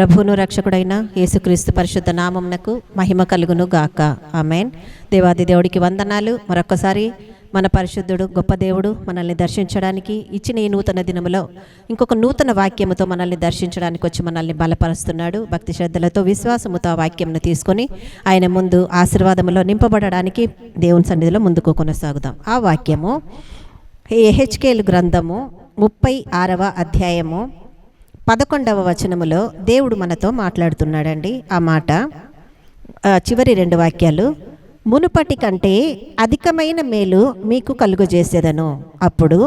ప్రభువును రక్షకుడైన యేసుక్రీస్తు పరిశుద్ధ నామంనకు మహిమ కలుగును గాక. ఆమెన్. దేవాది దేవుడికి వందనాలు. మరొకసారి మన పరిశుద్ధుడు గొప్ప దేవుడు మనల్ని దర్శించడానికి ఇచ్చిన ఈ నూతన దినములో ఇంకొక నూతన వాక్యముతో మనల్ని దర్శించడానికి వచ్చి మనల్ని బలపరుస్తున్నాడు. భక్తి శ్రద్ధలతో విశ్వాసముతో ఆ వాక్యంను తీసుకొని ఆయన ముందు ఆశీర్వాదములో నింపబడడానికి దేవుని సన్నిధిలో ముందుకు కొనసాగుదాం. ఆ వాక్యము హెచ్కేల్ గ్రంథము ముప్పై ఆరవ అధ్యాయము పదకొండవ వచనములో దేవుడు మనతో మాట్లాడుతున్నాడండి. ఆ మాట చివరి రెండు వాక్యాలు మునుపటి కంటే అధికమైన మేలు మీకు కలుగజేసేదను. అప్పుడు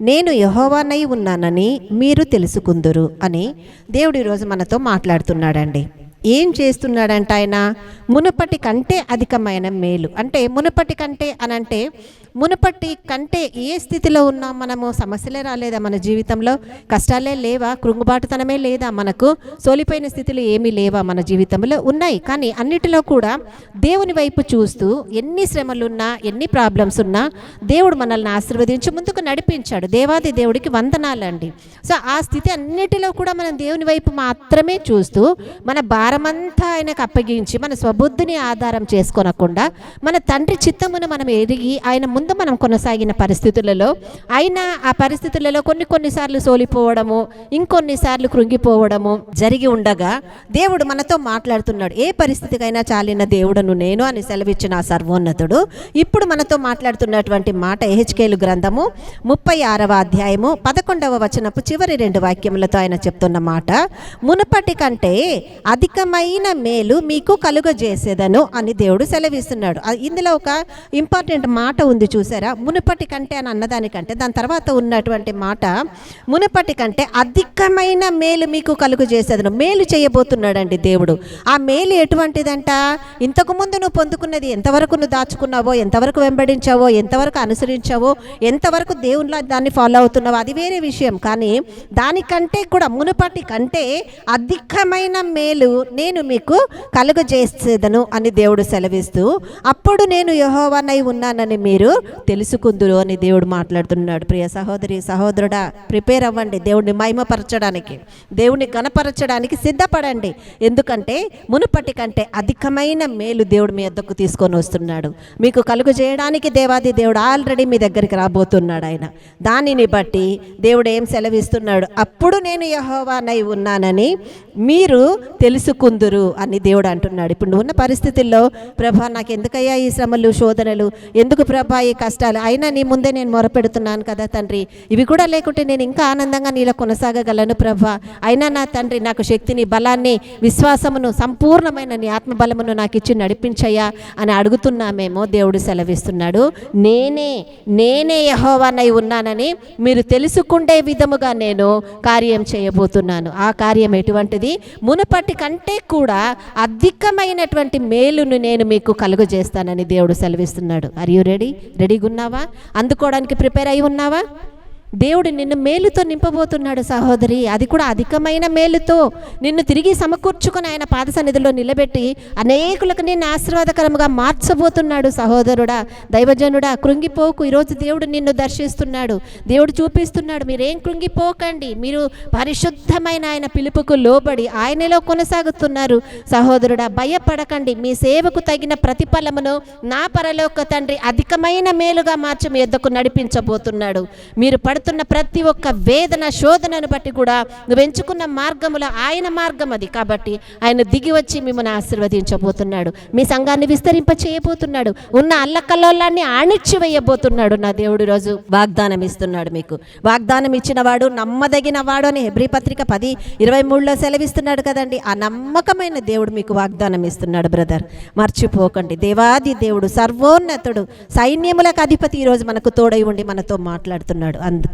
నేను యహోవానై ఉన్నానని మీరు తెలుసుకుందురు అని దేవుడు ఈరోజు మనతో మాట్లాడుతున్నాడండి. ఏం చేస్తున్నాడంట ఆయన? మునుపటి కంటే అధికమైన మేలు. అంటే మునుపటి కంటే అనంటే మునుపటి కంటే ఏ స్థితిలో ఉన్నాం మనము సమస్యలే రాలేదా మన జీవితంలో? కష్టాలే లేవా? కృంగుబాటుతనమే లేదా మనకు? సోలిపోయిన స్థితిలో ఏమీ లేవా మన జీవితంలో? ఉన్నాయి. కానీ అన్నిటిలో కూడా దేవుని వైపు చూస్తూ ఎన్ని శ్రమలున్నా ఎన్ని ప్రాబ్లమ్స్ ఉన్నా దేవుడు మనల్ని ఆశీర్వదించి ముందుకు నడిపించాడు. దేవాది దేవుడికి వందనాలండి. సో ఆ స్థితి అన్నిటిలో కూడా మనం దేవుని వైపు మాత్రమే చూస్తూ మన భారమంతా ఆయనకు అప్పగించి మన స్వబుద్ధిని ఆధారం చేసుకోనకుండా మన తండ్రి చిత్తమును మనం ఎరిగి ఆయన ముందు మనం కొనసాగిన పరిస్థితులలో అయినా ఆ పరిస్థితులలో కొన్ని కొన్నిసార్లు సోలిపోవడము ఇంకొన్నిసార్లు కృంగిపోవడము జరిగి ఉండగా దేవుడు మనతో మాట్లాడుతున్నాడు. ఏ పరిస్థితికైనా చాలిన దేవుడను నేను అని సెలవిచ్చిన ఆ సర్వోన్నతుడు ఇప్పుడు మనతో మాట్లాడుతున్నటువంటి మాట ఎహెచ్కేలు గ్రంథము ముప్పై ఆరవ అధ్యాయము పదకొండవ వచనపు చివరి రెండు వాక్యములతో ఆయన చెప్తున్న మాట మునుపటి కంటే అధికమైన మేలు మీకు కలుగజేసేదను అని దేవుడు సెలవిస్తున్నాడు. ఇందులో ఒక ఇంపార్టెంట్ మాట ఉంది చూసారా? మునుపటి కంటే అని అన్నదానికంటే దాని తర్వాత ఉన్నటువంటి మాట మునుపటి కంటే అధికమైన మేలు మీకు కలుగు చేసేదను. మేలు చేయబోతున్నాడండి దేవుడు. ఆ మేలు ఎటువంటిదంట? ఇంతకు ముందు నువ్వు పొందుకున్నది ఎంతవరకు నువ్వు దాచుకున్నావో ఎంతవరకు వెంబడించావో ఎంతవరకు అనుసరించావో ఎంతవరకు దేవునిలా దాన్ని ఫాలో అవుతున్నావో అది వేరే విషయం. కానీ దానికంటే కూడా మునుపటి కంటే అధికమైన మేలు నేను మీకు కలుగజేసేదను అని దేవుడు సెలవిస్తూ అప్పుడు నేను యహోవానై ఉన్నానని మీరు తెలుసుకుందురు అని దేవుడు మాట్లాడుతున్నాడు. ప్రియ సహోదరి సహోదరుడా ప్రిపేర్ అవ్వండి. దేవుడిని మహిమపరచడానికి దేవుని గణపరచడానికి సిద్ధపడండి. ఎందుకంటే మునుపటి కంటే అధికమైన మేలు దేవుడు మీ వద్దకు తీసుకొని వస్తున్నాడు. మీకు కలుగు చేయడానికి దేవాది దేవుడు ఆల్రెడీ మీ దగ్గరికి రాబోతున్నాడు ఆయన. దానిని బట్టి దేవుడు ఏం సెలవిస్తున్నాడు? అప్పుడు నేను యహోవానై ఉన్నానని మీరు తెలుసుకుందురు అని దేవుడు అంటున్నాడు. ఇప్పుడు ఉన్న పరిస్థితుల్లో ప్రభా నాకు ఎందుకయ్యా ఈ శ్రమలు శోధనలు? ఎందుకు ప్రభా ఈ కష్టాలు. అయినా నీ ముందే నేను మొరపెడుతున్నాను కదా తండ్రి. ఇవి కూడా లేకుంటే నేను ఇంకా ఆనందంగా నీలో కొనసాగగలను ప్రభా. అయినా నా తండ్రి నాకు శక్తిని బలాన్ని విశ్వాసమును సంపూర్ణమైన నీ ఆత్మబలమును నాకు ఇచ్చి నడిపించయ్యా అని అడుగుతున్నామేమో దేవుడు సెలవిస్తున్నాడు. నేనే నేనే యహోవానై ఉన్నానని మీరు తెలుసుకుండే విధముగా నేను కార్యం చేయబోతున్నాను. ఆ కార్యం ఎటువంటిది? మునుపటి కంటే కూడా అధికమైనటువంటి మేలును నేను మీకు కలుగజేస్తానని దేవుడు సెలవిస్తున్నాడు. ఆర్ యు రెడీ రెడీగా ఉన్నావా? అందుకోవడానికి ప్రిపేర్ అయి ఉన్నావా? దేవుడు నిన్ను మేలుతో నింపబోతున్నాడు సహోదరి. అది కూడా అధికమైన మేలుతో. నిన్ను తిరిగి సమకూర్చుకొని ఆయన పాద సన్నిధిలో నిలబెట్టి అనేకులకు నిన్ను ఆశీర్వాదకరంగా మార్చబోతున్నాడు సహోదరుడా. దైవజనుడా కృంగిపోకు. ఈరోజు దేవుడు నిన్ను దర్శిస్తున్నాడు. దేవుడు చూపిస్తున్నాడు మీరేం కృంగిపోకండి. మీరు పరిశుద్ధమైన ఆయన పిలుపుకు లోబడి ఆయనలో కొనసాగుతున్నారు. సహోదరుడా భయపడకండి. మీ సేవకు తగిన ప్రతిఫలమును నా పరలోక తండ్రి అధికమైన మేలుగా మార్చి మీ ఎద్దకు నడిపించబోతున్నాడు. మీరు పడుతున్న ప్రతి ఒక్క వేదన శోధనను బట్టి కూడా నువ్వు ఎంచుకున్న మార్గముల ఆయన మార్గం అది. కాబట్టి ఆయన దిగి వచ్చి మిమ్మల్ని ఆశీర్వదించబోతున్నాడు. మీ సంఘాన్ని విస్తరింప చేయబోతున్నాడు ఉన్న అల్లకల్లోలాన్ని ఆణిచ్చి వేయబోతున్నాడు నా దేవుడు రోజు. వాగ్దానం ఇస్తున్నాడు మీకు. వాగ్దానం ఇచ్చినవాడు నమ్మదగిన వాడు అని హెబ్రి పత్రిక పది ఇరవై మూడులో సెలవిస్తున్నాడు కదండి. ఆ నమ్మకమైన దేవుడు మీకు వాగ్దానం ఇస్తున్నాడు బ్రదర్. మర్చిపోకండి. దేవాది దేవుడు సర్వోన్నతుడు సైన్యములకు అధిపతి ఈరోజు మనకు తోడై ఉండి మనతో మాట్లాడుతున్నాడు. అందుకే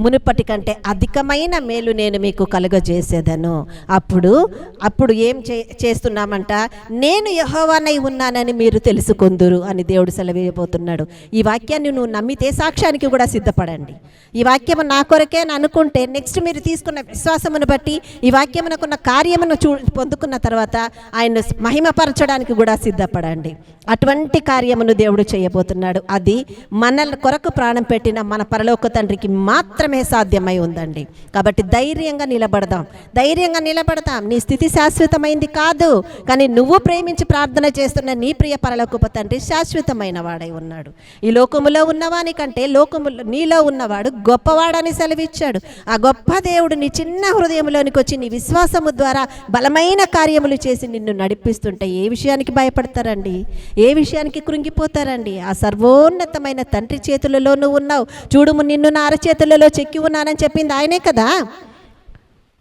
మునుపటి కంటే అధికమైన మేలు నేను మీకు కలుగజేసేదను. అప్పుడు అప్పుడు ఏం చే చేస్తున్నామంట? నేను యహోవానై ఉన్నానని మీరు తెలుసుకుందురు అని దేవుడు సెలవేయబోతున్నాడు. ఈ వాక్యాన్ని నువ్వు నమ్మితే సాక్ష్యానికి కూడా సిద్ధపడండి. ఈ వాక్యము నా కొరకే అని అనుకుంటే నెక్స్ట్ మీరు తీసుకున్న విశ్వాసమును బట్టి ఈ వాక్యమునకున్న కార్యమును చూ పొందుకున్న తర్వాత ఆయన మహిమపరచడానికి కూడా సిద్ధపడండి. అటువంటి కార్యమును దేవుడు చేయబోతున్నాడు. అది మన కొరకు ప్రాణం పెట్టిన మన పరలోక తండ్రికి మాత్రమే సాధ్యమై ఉందండి. కాబట్టి ధైర్యంగా నిలబడదాం. ధైర్యంగా నిలబడదాం నీ స్థితి శాశ్వతమైంది కాదు. కానీ నువ్వు ప్రేమించి ప్రార్థన చేస్తున్న నీ ప్రియ పరలోకపు తండ్రి శాశ్వతమైన వాడై ఉన్నాడు. ఈ లోకములో ఉన్నవాని కంటే లోకములో నీలో ఉన్నవాడు గొప్పవాడని సెలవిచ్చాడు. ఆ గొప్ప దేవుడు నీ చిన్న హృదయంలోనికి వచ్చి నీ విశ్వాసము ద్వారా బలమైన కార్యములు చేసి నిన్ను నడిపిస్తుంటే ఏ విషయానికి భయపడతారండి? ఏ విషయానికి కృంగిపోతారండి? ఆ సర్వోన్నతమైన తండ్రి చేతులలో నువ్వు ఉన్నావు. చూడుము నిన్ను నా చేతులలో చెక్కి ఉన్నానని చెప్పింది ఆయనే కదా?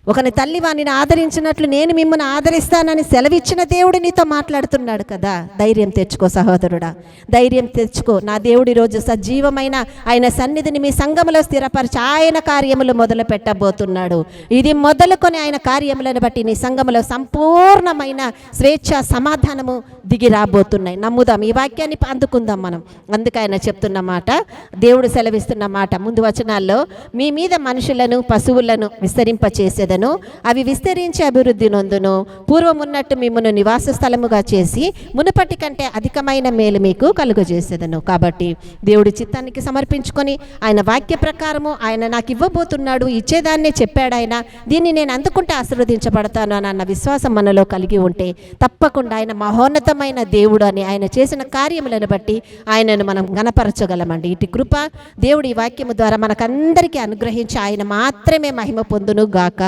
ఒకని తల్లి వాణిని ఆదరించినట్లు నేను మిమ్మల్ని ఆదరిస్తానని సెలవిచ్చిన దేవుడు నీతో మాట్లాడుతున్నాడు కదా. ధైర్యం తెచ్చుకో సహోదరుడా. ధైర్యం తెచ్చుకో. నా దేవుడు ఈరోజు సజీవమైన ఆయన సన్నిధిని మీ సంఘంలో స్థిరపరిచి ఆయన కార్యములు మొదలు పెట్టబోతున్నాడు ఇది మొదలుకొని ఆయన కార్యములను బట్టి నీ సంఘంలో సంపూర్ణమైన స్వేచ్ఛ సమాధానము దిగి రాబోతున్నాయి. నమ్ముదాం. ఈ వాక్యాన్ని అందుకుందాం మనం. అందుకే ఆయన చెప్తున్న మాట దేవుడు సెలవిస్తున్న మాట. ముందు వచనాల్లో మీ మీద మనుషులను పశువులను విస్తరింపచేసేది మీదను అవి విస్తరించి అభివృద్ధి నొందును పూర్వం ఉన్నట్టు నివాస స్థలముగా చేసి మునుపటి కంటే అధికమైన మేలు మీకు కలుగజేసేదను. కాబట్టి దేవుడి చిత్తానికి సమర్పించుకొని ఆయన వాక్య ప్రకారము ఆయన నాకు ఇవ్వబోతున్నాడు ఇచ్చేదాన్నే చెప్పాడు ఆయన దీన్ని నేను అందుకుంటే ఆశీర్వదించబడతాను అని అన్న విశ్వాసం మనలో కలిగి ఉంటే తప్పకుండా ఆయన మహోన్నతమైన దేవుడు అని ఆయన చేసిన కార్యములను బట్టి ఆయనను మనం గణపరచగలమండి ఇటు కృప దేవుడి ఈ వాక్యము ద్వారా మనకందరికీ అనుగ్రహించి ఆయన మాత్రమే మహిమ పొందును గాక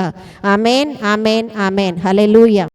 ఆమెన్ ఆమెన్ ఆమెన్. హలెలూయా